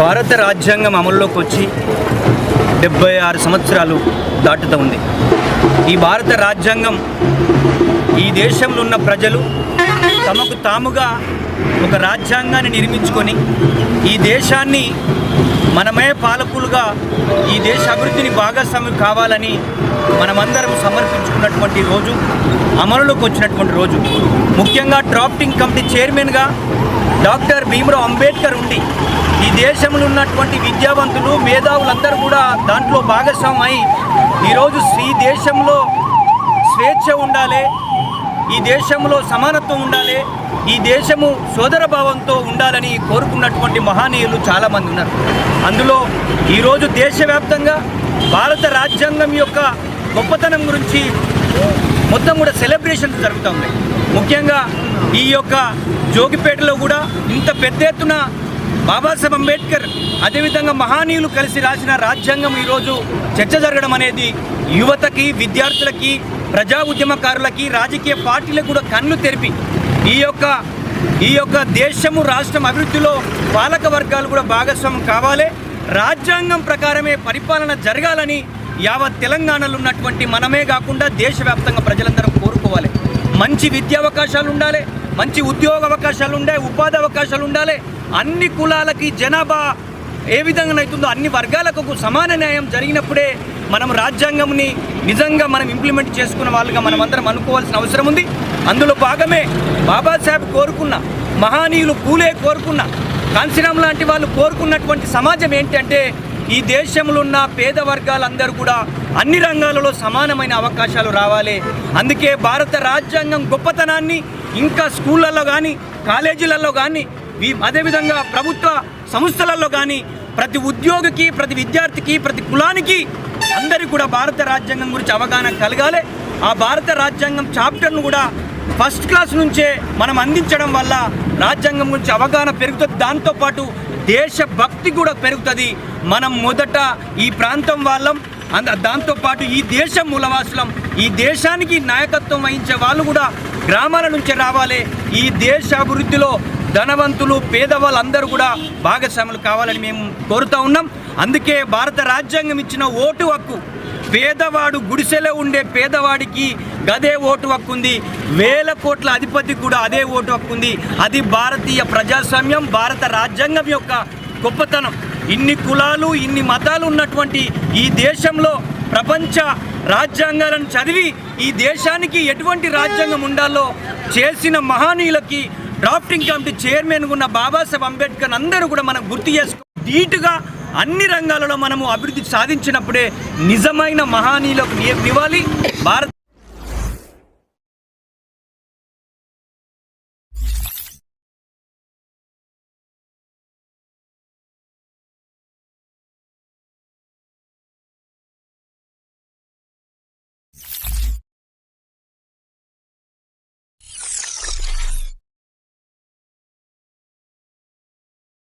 భారత రాజ్యాంగం అమల్లోకి వచ్చి డెబ్బై ఆరు సంవత్సరాలు దాటుతూ ఉంది. ఈ భారత రాజ్యాంగం ఈ దేశంలో ఉన్న ప్రజలు తమకు తాముగా ఒక రాజ్యాంగాన్ని నిర్మించుకొని ఈ దేశాన్ని మనమే పాలకులుగా ఈ దేశ అభివృద్ధిని భాగస్వామి కావాలని మనమందరం సమర్పించుకున్నటువంటి రోజు అమలులోకి వచ్చినటువంటి రోజు. ముఖ్యంగా డ్రాఫ్టింగ్ కమిటీ చైర్మన్గా డాక్టర్ భీమరావు అంబేద్కర్ ఉండి ఈ దేశంలో ఉన్నటువంటి విద్యావంతులు మేధావులందరూ కూడా దాంట్లో భాగస్వామై ఈరోజు ఈ దేశంలో స్వేచ్ఛ ఉండాలి ఈ దేశంలో సమానత్వం ఉండాలి ఈ దేశము సోదర భావంతో ఉండాలని కోరుకున్నటువంటి మహనీయులు చాలామంది ఉన్నారు. అందులో ఈరోజు దేశవ్యాప్తంగా భారత రాజ్యాంగం యొక్క గొప్పతనం గురించి మొత్తం కూడా సెలబ్రేషన్స్ జరుగుతూ ఉన్నాయి ముఖ్యంగా ఈ యొక్క జోగిపేటలో కూడా ఇంత పెద్ద ఎత్తున బాబాసాహెబ్ అంబేద్కర్ అదేవిధంగా మహానీయులు కలిసి రాసిన రాజ్యాంగం ఈరోజు చర్చ జరగడం అనేది యువతకి విద్యార్థులకి ప్రజా ఉద్యమకారులకి రాజకీయ పార్టీలకు కూడా కన్ను తెరిపి ఈ యొక్క ఈ యొక్క దేశము రాష్ట్రం అభివృద్ధిలో పాలక వర్గాలు కూడా భాగస్వామ్యం కావాలి. రాజ్యాంగం ప్రకారమే పరిపాలన జరగాలని యావత్ తెలంగాణలో ఉన్నటువంటి మనమే కాకుండా దేశవ్యాప్తంగా ప్రజలందరం కోరుకోవాలి. మంచి విద్యా అవకాశాలు ఉండాలి మంచి ఉద్యోగ అవకాశాలు ఉండాలి ఉపాధి అవకాశాలు ఉండాలి అన్ని కులాలకి జనాభా ఏ విధంగా అవుతుందో అన్ని వర్గాలకు సమాన న్యాయం జరిగినప్పుడే మనం రాజ్యాంగంని నిజంగా మనం ఇంప్లిమెంట్ చేసుకున్న వాళ్ళుగా మనం అందరం అనుకోవాల్సిన అవసరం ఉంది. అందులో భాగమే బాబాసాహెబ్ కోరుకున్న మహానీయులు పూలే కోరుకున్న కాన్సీరామ్ లాంటి వాళ్ళు కోరుకున్నటువంటి సమాజం ఏంటంటే ఈ దేశంలో ఉన్న పేద వర్గాలందరూ కూడా అన్ని రంగాలలో సమానమైన అవకాశాలు రావాలి. అందుకే భారత రాజ్యాంగం గొప్పతనాన్ని ఇంకా స్కూళ్ళల్లో కానీ కాలేజీలలో కానీ అదేవిధంగా ప్రభుత్వ సంస్థలలో కానీ ప్రతి ఉద్యోగికి ప్రతి విద్యార్థికి ప్రతి కులానికి అందరికీ కూడా భారత రాజ్యాంగం గురించి అవగాహన కలగాలి. ఆ భారత రాజ్యాంగం చాప్టర్ను కూడా ఫస్ట్ క్లాస్ నుంచే మనం అందించడం వల్ల రాజ్యాంగం గురించి అవగాహన పెరుగుతుంది. దాంతోపాటు దేశభక్తి కూడా పెరుగుతుంది. మనం మొదట ఈ ప్రాంతం వాళ్ళం అంద దాంతోపాటు ఈ దేశం మూలవాసులం. ఈ దేశానికి నాయకత్వం వహించే వాళ్ళు కూడా గ్రామాల నుంచి రావాలి. ఈ దేశ అభివృద్ధిలో ధనవంతులు పేదవాళ్ళు అందరూ కూడా భాగస్వాములు కావాలని మేము కోరుతూ ఉన్నాం. అందుకే భారత రాజ్యాంగం ఇచ్చిన ఓటు హక్కు పేదవాడు గుడిసెలో ఉండే పేదవాడికి గదే ఓటు హక్కు ఉంది. వేల కోట్ల అధిపతికి కూడా అదే ఓటు హక్కు ఉంది. అది భారతీయ ప్రజాస్వామ్యం భారత రాజ్యాంగం యొక్క గొప్పతనం. ఇన్ని కులాలు ఇన్ని మతాలు ఉన్నటువంటి ఈ దేశంలో ప్రపంచ రాజ్యాంగాలను చదివి ఈ దేశానికి ఎటువంటి రాజ్యాంగం ఉండాలో చేసిన మహానీయులకి డ్రాఫ్టింగ్ కమిటీ చైర్మన్ ఉన్న బాబాసాహెబ్ అంబేద్కర్ అందరూ కూడా మనం గుర్తు చేసుకో ధీటుగా అన్ని రంగాలలో మనము అభివృద్ధి సాధించినప్పుడే నిజమైన మహానీయులకు నివాళి భారత